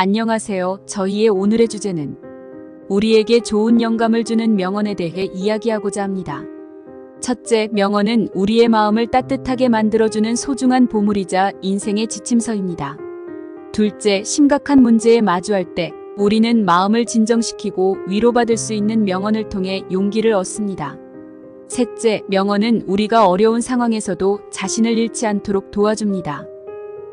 안녕하세요. 저희의 오늘의 주제는 우리에게 좋은 영감을 주는 명언에 대해 이야기하고자 합니다. 첫째, 명언은 우리의 마음을 따뜻하게 만들어주는 소중한 보물이자 인생의 지침서입니다. 둘째, 심각한 문제에 마주할 때 우리는 마음을 진정시키고 위로받을 수 있는 명언을 통해 용기를 얻습니다. 셋째, 명언은 우리가 어려운 상황에서도 자신을 잃지 않도록 도와줍니다.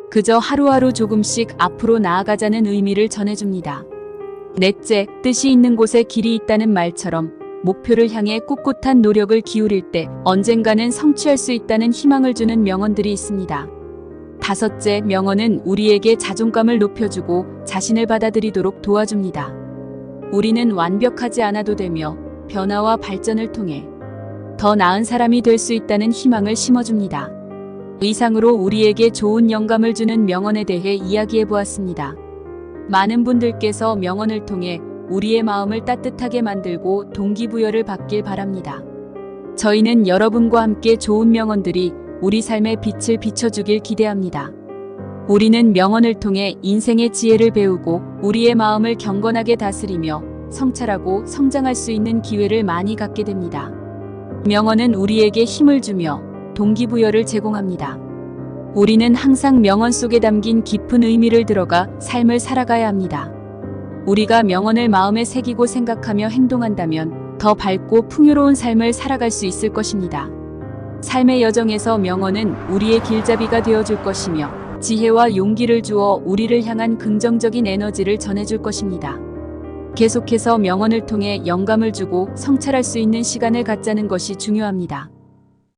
그저 하루하루 조금씩 앞으로 나아가자는 의미를 전해줍니다. 넷째, 뜻이 있는 곳에 길이 있다는 말처럼 목표를 향해 꿋꿋한 노력을 기울일 때 언젠가는 성취할 수 있다는 희망을 주는 명언들이 있습니다. 다섯째, 명언은 우리에게 자존감을 높여주고 자신을 받아들이도록 도와줍니다. 우리는 완벽하지 않아도 되며 변화와 발전을 통해 더 나은 사람이 될 수 있다는 희망을 심어줍니다. 이상으로 우리에게 좋은 영감을 주는 명언에 대해 이야기해 보았습니다. 많은 분들께서 명언을 통해 우리의 마음을 따뜻하게 만들고 동기부여를 받길 바랍니다. 저희는 여러분과 함께 좋은 명언들이 우리 삶의 빛을 비춰주길 기대합니다. 우리는 명언을 통해 인생의 지혜를 배우고 우리의 마음을 경건하게 다스리며 성찰하고 성장할 수 있는 기회를 많이 갖게 됩니다. 명언은 우리에게 힘을 주며 동기부여를 제공합니다. 우리는 항상 명언 속에 담긴 깊은 의미를 들어가 삶을 살아가야 합니다. 우리가 명언을 마음에 새기고 생각하며 행동한다면 더 밝고 풍요로운 삶을 살아갈 수 있을 것입니다. 삶의 여정에서 명언은 우리의 길잡이가 되어줄 것이며 지혜와 용기를 주어 우리를 향한 긍정적인 에너지를 전해줄 것입니다. 계속해서 명언을 통해 영감을 주고 성찰할 수 있는 시간을 갖자는 것이 중요합니다.